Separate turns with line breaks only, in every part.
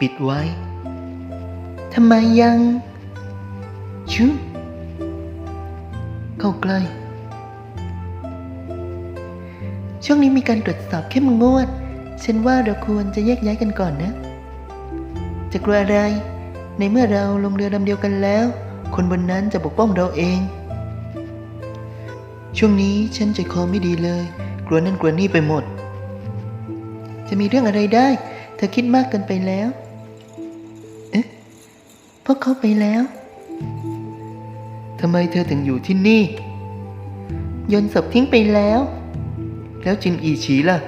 ปิดไว้ทำไมยังชุเข้าใกล้ช่วงนี้มีการตรวจสอบเข้มงวด ฉันว่าเราควรจะแยกย้ายกันก่อนนะ จะกลัวอะไร ในเมื่อเราลงเรือลำเดียวกันแล้ว คนบนนั้นจะปกป้องเราเอง ช่วงนี้ฉันใจคอไม่ดีเลย กลัวนั่นกลัวนี่ไปหมด จะมีเรื่องอะไรได้ เธอคิดมากเกินไปแล้ว พวกเขาไปแล้วทำไมเธอถึงอยู่ที่นี่โยนศพทิ้งไปแล้ว แล้วจินอีฉีล่ะ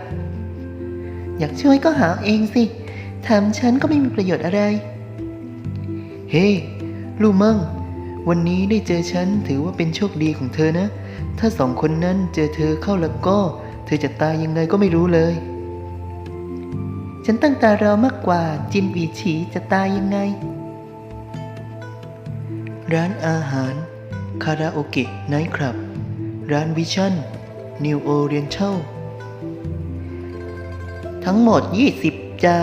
อยากช่วยก็หาเองสิถามฉันก็ไม่มีประโยชน์อะไร เฮ้ลูกมั่ง วันนี้ได้เจอฉันถือว่าเป็นโชคดีของเธอนะ ถ้าสองคนนั้นเจอเธอเข้าแล้วก็ เธอจะตายยังไงก็ไม่รู้เลย ฉันตั้งตารอมากกว่าจินอีฉีจะตายยังไง ร้านอาหาร คาราโอเกะไนท์คลับ ร้านวิชั่น นิวโอเรียนเชลทั้งหมด 20 จ้า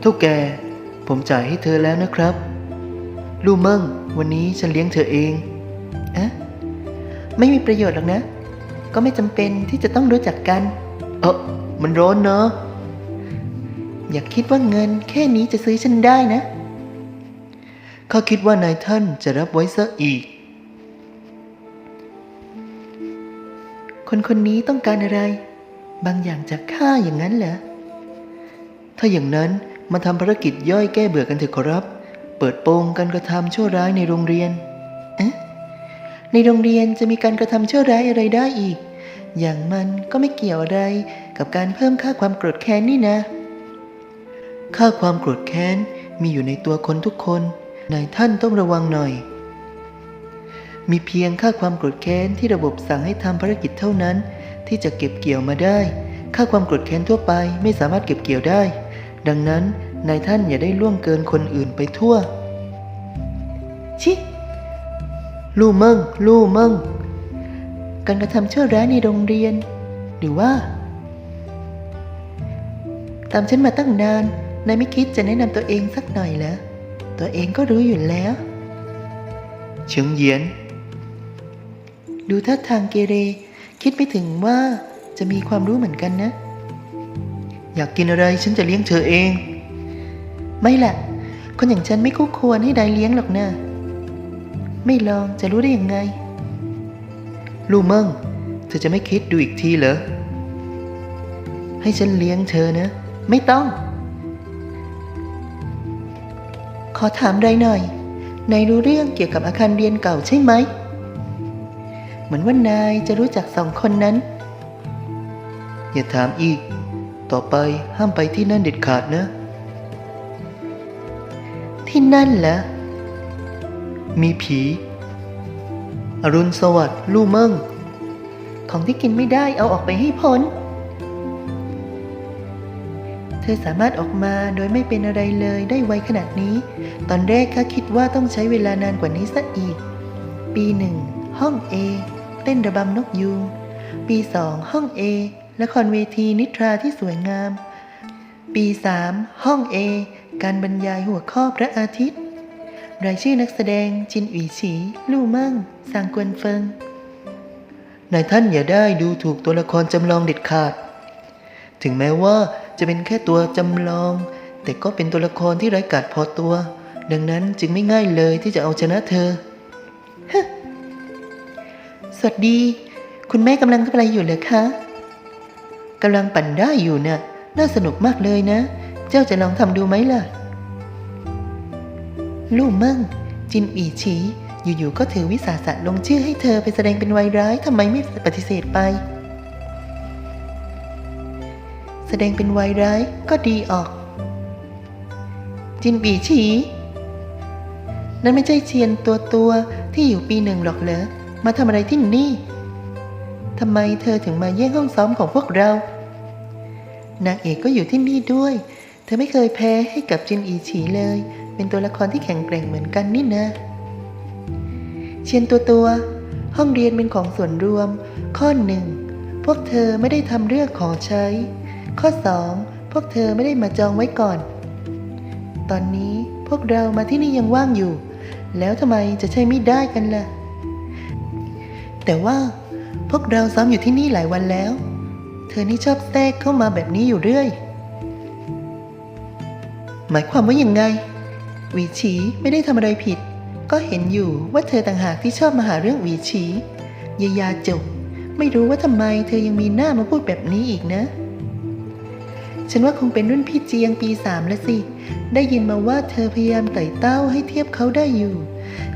เท่าแก ผมจ่ายให้เธอแล้วนะครับ ลูเมั่ง วันนี้ฉันเลี้ยงเธอเองอะไม่มีประโยชน์หรอกนะ ก็ไม่จำเป็นที่จะต้องรู้จักกัน เออมันร้อนเนอะ อย่าคิดว่าเงินแค่นี้จะซื้อฉันได้นะ ขาคิดว่านายท่านจะรับไว้ซะอีก คนคนนี้ต้องการอะไร บางอย่างจากข้าอย่างนั้นเหรอ ถ้าอย่างนั้นมาทำภารกิจย่อยแก้เบื่อกันเถอะขอรับ เปิดโปงการกระทำชั่วร้ายในโรงเรียนเอ๊ะในโรงเรียนจะมีการกระทำชั่วร้ายอะไรได้อีก อย่างมันก็ไม่เกี่ยวอะไรกับการเพิ่มค่าความโกรธแค้นนี่นะ ค่าความโกรธแค้นมีอยู่ในตัวคนทุกคน นายท่านต้องระวังหน่อย มีเพียงค่าความโกรธแค้นที่ระบบสั่งให้ทำภารกิจเท่านั้น ที่จะเก็บเกี่ยวมาได้ ค่าความโกรธแค้นทั่วไปไม่สามารถเก็บเกี่ยวได้ ดังนั้นนายท่านอย่าได้ล่วงเกินคนอื่นไปทั่ว ชิลู่มั่งลู่มั่งการกระทำชั่วร้ายในโรงเรียน หรือว่า ตามฉันมาตั้งนาน นายไม่คิดจะแนะนำตัวเองสักหน่อยเหรอ ตัวเองก็รู้อยู่แล้ว เฉิงเหยียน ดูท่าทางเกเร คิดไม่ถึงว่าจะมีความรู้เหมือนกันนะ อยากกินอะไรฉันจะเลี้ยงเธอเอง ไม่ละคนอย่างฉันไม่คู่ควรให้ใดเลี้ยงหรอกนะ ไม่ลองจะรู้ได้ยังไง ลูกมั่งเธอจะไม่คิดดูอีกทีเหรอ ให้ฉันเลี้ยงเธอนะ ไม่ต้อง ขอถามไรหน่อย นายรู้เรื่องเกี่ยวกับอาคารเรียนเก่าใช่ไหม เหมือนว่านายจะรู้จักสองคนนั้น อย่าถามอีก ต่อไปห้ามไปที่นั่นเด็ดขาดนะ ที่นั่นเหรอ มีผี อรุณสวัสดิ์ลู่เมั่งของที่กินไม่ได้เอาออกไปให้พ้น ธอสามารถออกมาโดยไม่เป็นอะไรเลยได้ไวขนาดนี้ ตอนแรกข้าคิดว่าต้องใช้เวลานานกว่านี้ซะอีก ปีหนึ่งห้อง A เต้นระบำนกยูง ปีสองห้อง A ละครเวทีนิทราที่สวยงาม ปีสามห้อง A การบรรยายหัวข้อพระอาทิตย์ รายชื่อนักแสดงจินอีฉี ลู่มั่งซางกวนเฟิงนายท่านอย่าได้ดูถูกตัวละครจำลองเด็ดขาด ถึงแม้ว่า จะเป็นแค่ตัวจำลอง แต่ก็เป็นตัวละครที่ไร้กาจพอตัว ดังนั้นจึงไม่ง่ายเลยที่จะเอาชนะเธอสวัสดี คุณแม่กำลังทำอะไรอยู่เหรอคะกำลังปั่นได้อยู่น่ะน่าสนุกมากเลยนะ เจ้าจะลองทำดูไหมล่ะ ลู่มั่ง จินอีฉีอยู่ๆก็ถือวิสาสะลงชื่อให้เธอไปแสดงเป็นวัยร้ายทำไมไม่ปฏิเสธไป แสดงเป็นวัยร้ายก็ดีออก จินปีฉี นั่นไม่ใช่เชียนตัวตัวที่อยู่ปีหนึ่งหรอกเหรอ มาทำอะไรที่นี่ทำไมเธอถึงมาแย่งห้องซ้อมของพวกเรา นางเอกก็อยู่ที่นี่ด้วย เธอไม่เคยแพ้ให้กับจินอีฉีเลย เป็นตัวละครที่แข็งแกร่งเหมือนกันนี่นะ เชียนตัวตัว ห้องเรียนเป็นของส่วนรวม ข้อหนึ่ง พวกเธอไม่ได้ทำเรื่องของใช้ ข้อสองพวกเธอไม่ได้มาจองไว้ก่อน ตอนนี้พวกเรามาที่นี่ยังว่างอยู่ แล้วทำไมจะใช้ไม่ได้กันล่ะ แต่ว่าพวกเราซ้อมอยู่ที่นี่หลายวันแล้ว เธอนี่ชอบแทรกเข้ามาแบบนี้อยู่เรื่อย หมายความว่ายังไงหวีฉีไม่ได้ทำอะไรผิด ก็เห็นอยู่ว่าเธอต่างหากที่ชอบมาหาเรื่องหวีฉียายาจบ ไม่รู้ว่าทำไมเธอยังมีหน้ามาพูดแบบนี้อีกนะ ฉันว่าคงเป็นรุ่นพี่เจียงปีสามแล้วสิ ได้ยินมาว่าเธอพยายามไต่เต้าให้เทียบเขาได้อยู่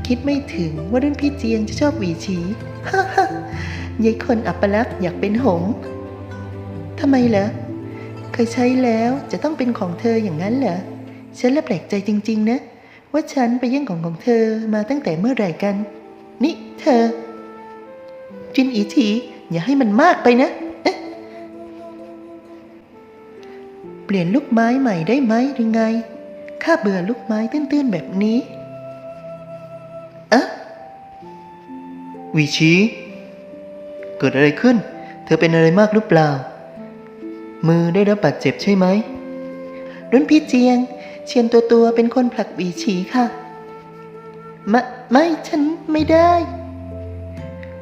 คิดไม่ถึงว่ารุ่นพี่เจียงจะชอบหวีฉีฮ่าฮ่ายายคนอัปลักษณ์อยากเป็นหงส์ทำไมเหรอ เคยใช้แล้วจะต้องเป็นของเธออย่างนั้นเหรอ ฉันละแปลกใจจริง ๆ นะ ว่าฉันไปแย่งของของเธอมาตั้งแต่เมื่อไหร่กัน นี่เธอ จินอีทีอย่าให้มันมากไปนะ ลี่ยนลูกไม้ใหม่ได้ไหมหรือไง ข้าเบื่อลูกไม้ตื้นๆแบบนี้อะวิชี เกิดอะไรขึ้น เธอเป็นอะไรมากหรือเปล่า มือได้รับบาดเจ็บใช่ไหมรุ่นพี่เจียง เชียนตัวตัวๆเป็นคนผลักวีฉีค่ะไม่ไม่ฉันไม่ได้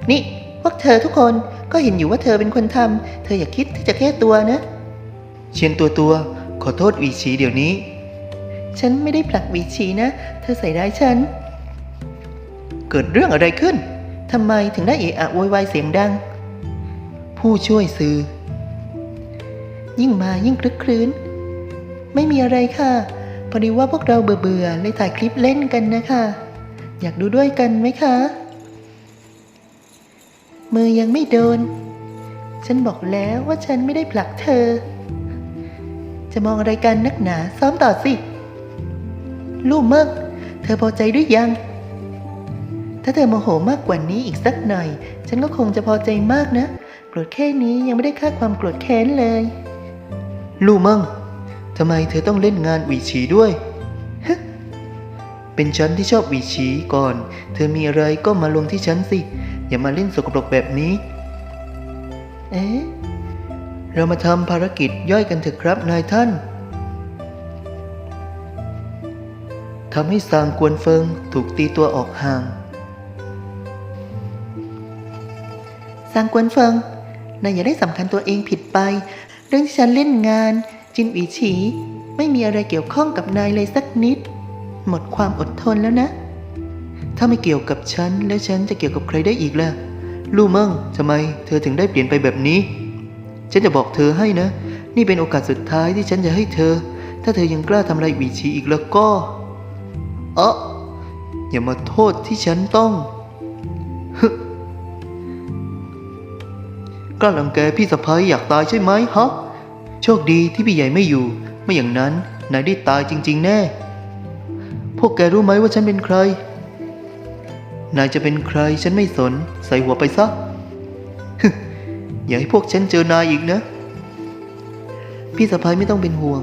นี่พวกเธอทุกคนก็เห็นอยู่ว่าเธอเป็นคนทำ เธออย่าคิดที่จะแก้ตัวนะ เชียนตัวตัว ขอโทษวีฉีเดี๋ยวนี้ ฉันไม่ได้ผลักวีฉีนะ เธอใส่ร้ายฉัน เกิดเรื่องอะไรขึ้นทำไมถึงได้เอะอะโวยวายเสียงดัง ผู้ช่วยซื้อ ยิ่งมายิ่งคลึกครื้น ไม่มีอะไรค่ะ พอดีว่าพวกเราเบื่อเบื่อๆเลยถ่ายคลิปเล่นกันนะคะ อยากดูด้วยกันไหมคะ มือยังไม่โดน ฉันบอกแล้วว่าฉันไม่ได้ผลักเธอ จะมองอะไรกันนักหนาซ้อมต่อสิ ลูกเมิกเธอพอใจหรือยัง ถ้าเธอโมโหมากกว่านี้อีกสักหน่อย ฉันก็คงจะพอใจมากนะ โกรธแค่นี้ยังไม่ได้ค่าความโกรธแค้นเลย ลูมั่งทำไมเธอต้องเล่นงานหวีฉีด้วยฮะเป็นฉันที่ชอบหวีฉีก่อน เธอมีอะไรก็มาลงที่ฉันสิ อย่ามาเล่นสกปรกแบบนี้ เอ๊ะ เรามาทำภารกิจย่อยกันเถอะครับนายท่านทำให้ซางกวนเฟิงถูกตีตัวออกห่างซางกวนเฟิงนายอย่าได้สำคัญตัวเองผิดไป เรื่องที่ฉันเล่นงาน จินอีฉี ไม่มีอะไรเกี่ยวข้องกับนายเลยสักนิด หมดความอดทนแล้วนะ ถ้าไม่เกี่ยวกับฉันแล้วฉันจะเกี่ยวกับใครได้อีกล่ะ ลู่มั่งทำไม เธอถึงได้เปลี่ยนไปแบบนี้ ฉันจะบอกเธอให้นะ นี่เป็นโอกาสสุดท้ายที่ฉันจะให้เธอ ถ้าเธอยังกล้าทำอะไรวีชีอีกแล้วก็ เอออย่ามาโทษที่ฉันต้องฮึกล้าลังแกพี่สะพ้ยอยากตายใช่ไหมฮะ โชคดีที่พี่ใหญ่ไม่อยู่ ไม่อย่างนั้นนายได้ตายจริง ๆ แน่ พวกแกรู้ไหมว่าฉันเป็นใคร นายจะเป็นใครฉันไม่สน ใส่หัวไปซะฮึ อย่าให้พวกฉันเจอนายอีกนะ พี่สะพ้ายไม่ต้องเป็นห่วง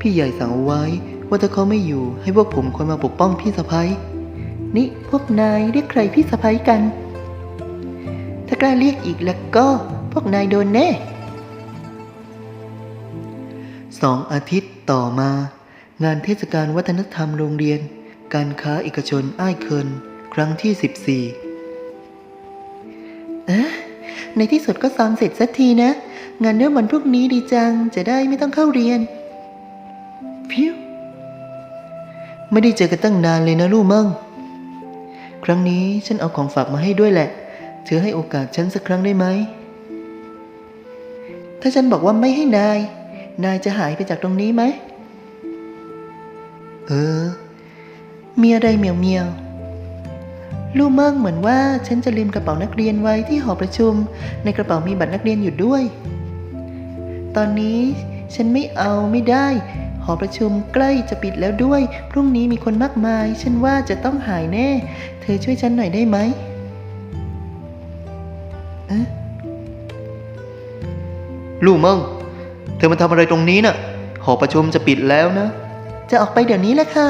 พี่ใหญ่สั่งเอาไว้ว่าถ้าเขาไม่อยู่ให้พวกผมคอยมาปกป้องพี่สะพ้ายนี่พวกนายเรียกใครพี่สะพ้ายกัน ถ้ากล้าเรียกอีกแล้วก็พวกนายโดนแน่สองอาทิตย์ต่อมา งานเทศกาลวัฒนธรรมโรงเรียน การค้าเอกชนอ้ายเคิน ครั้งที่ 14เอ๊ะ ในที่สุดก็ซ้อมเสร็จสักทีนะ งานเริ่มวันพรุ่งนี้ดีจัง จะได้ไม่ต้องเข้าเรียน พิวไม่ได้เจอกันตั้งนานเลยนะลูกมั่ง ครั้งนี้ฉันเอาของฝากมาให้ด้วยแหละ เธอให้โอกาสฉันสักครั้งได้ไหม ถ้าฉันบอกว่าไม่ให้นาย นายจะหายไปจากตรงนี้ไหม เออ มีอะไรเมียวเมียว ลูกเมิ่งเหมือนว่าฉันจะลืมกระเป๋านักเรียนไว้ที่หอประชุม ในกระเป๋ามีบัตรนักเรียนอยู่ด้วย ตอนนี้ฉันไม่เอาไม่ได้ หอประชุมใกล้จะปิดแล้วด้วย พรุ่งนี้มีคนมากมาย ฉันว่าจะต้องหายแน่ เธอช่วยฉันหน่อยได้ไหมเอ๊ะลูกมั่งเธอมาทำอะไรตรงนี้น่ะ หอประชุมจะปิดแล้วนะ จะออกไปเดี๋ยวนี้แหละค่ะ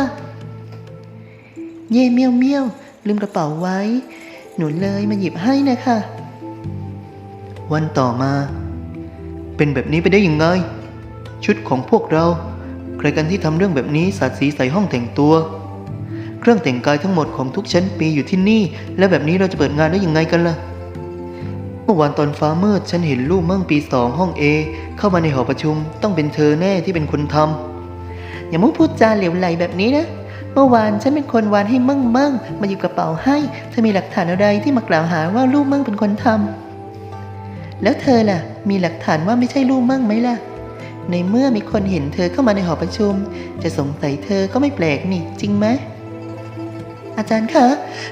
เย่เมียวเมียว ลืมกระเป๋าไว้ หนูเลยมาหยิบให้นะคะ วันต่อมา เป็นแบบนี้ไปได้ยังไง ชุดของพวกเรา ใครกันที่ทำเรื่องแบบนี้สาดสีใส่ห้องแต่งตัว เครื่องแต่งกายทั้งหมดของทุกชั้นปีอยู่ที่นี่ แล้วแบบนี้เราจะเปิดงานได้ยังไงกันล่ะเมื่อวานตอนฟ้ามืดฉันเห็นลูกมั่งปีสองห้องเอเข้ามาในหอประชุมต้องเป็นเธอแน่ที่เป็นคนทำอย่ามุ่งพูดจาเหลวไหลแบบนี้นะ เมื่อวานฉันเป็นคนวานให้มั่งมั่งมาหยิบกระเป๋าให้เธอมีหลักฐานอะไรที่มากล่าวหาว่าลูกมั่งเป็นคนทำแล้วเธอล่ะ มีหลักฐานว่าไม่ใช่ลูกมั่งไหมล่ะ ในเมื่อมีคนเห็นเธอเข้ามาในหอประชุม จะสงสัยเธอก็ไม่แปลกนี่จริงไหมอาจารย์คะ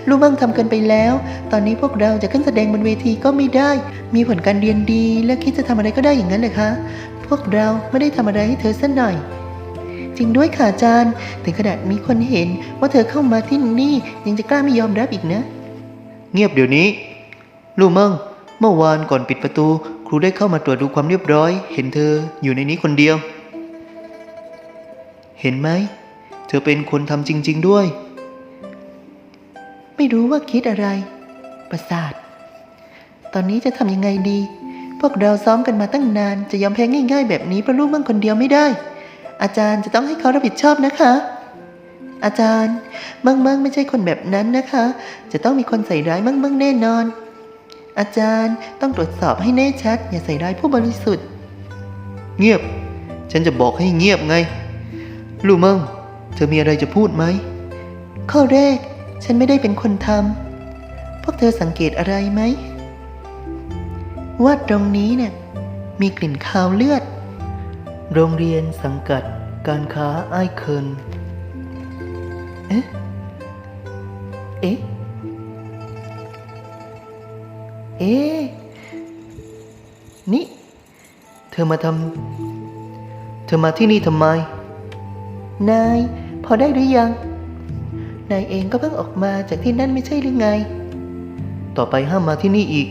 ลูกมั่งทำเกินไปแล้ว ตอนนี้พวกเราจะขึ้นแสดงบนเวทีก็ไม่ได้ มีผลการเรียนดี และคิดจะทำอะไรก็ได้อย่างนั้นเลยคะ พวกเราไม่ได้ทำอะไรให้เธอสักหน่อย จริงด้วยค่ะอาจารย์ ถึงขนาดมีคนเห็นว่าเธอเข้ามาที่นี่ยังจะกล้าไม่ยอมรับอีกนะ เงียบเดี๋ยวนี้ ลูกมั่งเมื่อวานก่อนปิดประตู ครูได้เข้ามาตรวจดูความเรียบร้อย เห็นเธออยู่ในนี้คนเดียว เห็นไหม เธอเป็นคนทำจริง ๆด้วย ไม่รู้ว่าคิดอะไร ประสาท ตอนนี้จะทำยังไงดี พวกเราซ้อมกันมาตั้งนาน จะยอมแพ้ง่าย ๆ แบบนี้เพราะลูกมั่งคนเดียวไม่ได้ อาจารย์จะต้องให้เขารับผิดชอบนะคะ อาจารย์มั่งมั่งไม่ใช่คนแบบนั้นนะคะ จะต้องมีคนใส่ร้ายมั่งมั่งแน่นอน อาจารย์ต้องตรวจสอบให้แน่ชัด อย่าใส่ร้ายผู้บริสุทธิ์ เงียบ ฉันจะบอกให้เงียบไง ลูกมั่งเธอมีอะไรจะพูดไหม ข้อแรก ฉันไม่ได้เป็นคนทำพวกเธอสังเกตอะไรไหมว่าตรงนี้เนี่ยมีกลิ่นคาวเลือด โรงเรียนสังกัดการค้าไอเคินเอ๊ะ เอ๊ะ เอ๊ะ นี่ เธอมาทำ เธอมาที่นี่ทำไม นาย พอได้หรือยัง นายเองก็เพิ่งออกมาจากที่นั่นไม่ใช่หรือไง ต่อไปห้ามมาที่นี่อีก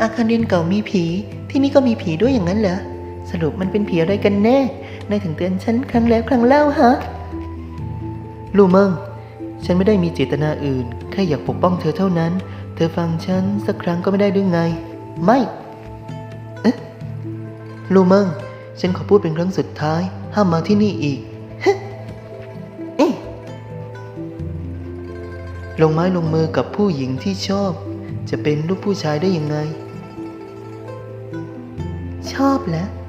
อาคารเรียนเก่ามีผี ที่นี่ก็มีผีด้วยอย่างนั้นเหรอ รุปมันเป็นผีอะไรกันแน่ นายถึงเตือนฉันครั้งแล้วครั้งเล่าฮะ ลูเมิงฉันไม่ได้มีเจตนาอื่น แค่อยากปกป้องเธอเท่านั้น เธอฟังฉันสักครั้งก็ไม่ได้หรือไง ไม่ เอ๊ะ ลูเมิงฉันขอพูดเป็นครั้งสุดท้าย ห้ามมาที่นี่อีกฮะเอ๊ะลงไม้ลงมือกับผู้หญิงที่ชอบ จะเป็นลูกผู้ชายได้ยังไง ชอบแหละเ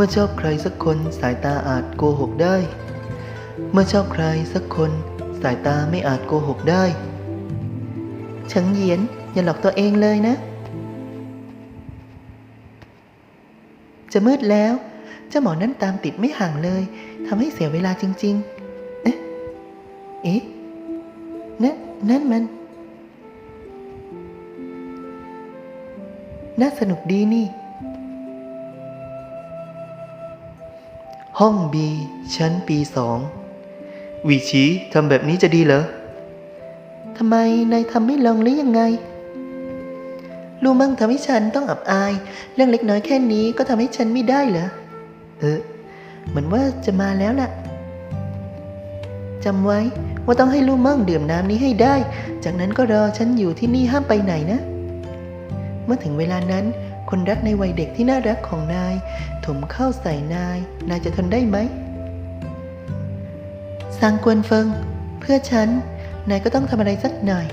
มื่อชอบใครสักคนสายตาอาจโกหกได้ เมื่อชอบใครสักคนสายตาไม่อาจโกหกได้เฉิงเหยียนอย่าหลอกตัวเองเลยนะ จะมืดแล้ว เจ้าหมอนั่นตามติดไม่ห่างเลยทำให้เสียเวลาจริง ๆ เอ๊ะ เอ๊ะนั่นนั่นมัน น่าสนุกดีนี่ ห้องบีชั้นปีสองวีชีทำแบบนี้จะดีเหรอทำไมนายทำไม่ลองหรือยังไงรู้มั่งทำให้ฉันต้องอับอาย เรื่องเล็กน้อยแค่นี้ก็ทำให้ฉันไม่ได้เหรอเออเหมือนว่าจะมาแล้วล่ะจำไว้ว่าต้องให้ลูกมั่งดื่มน้ำนี้ให้ได้ จากนั้นก็รอฉันอยู่ที่นี่ห้ามไปไหนนะ เมื่อถึงเวลานั้น คนรักในวัยเด็กที่น่ารักของนาย ถมเข้าใส่นาย นายจะทนได้ไหมสางกวนเฟิง เพื่อฉัน นายก็ต้องทำอะไรสักหน่อย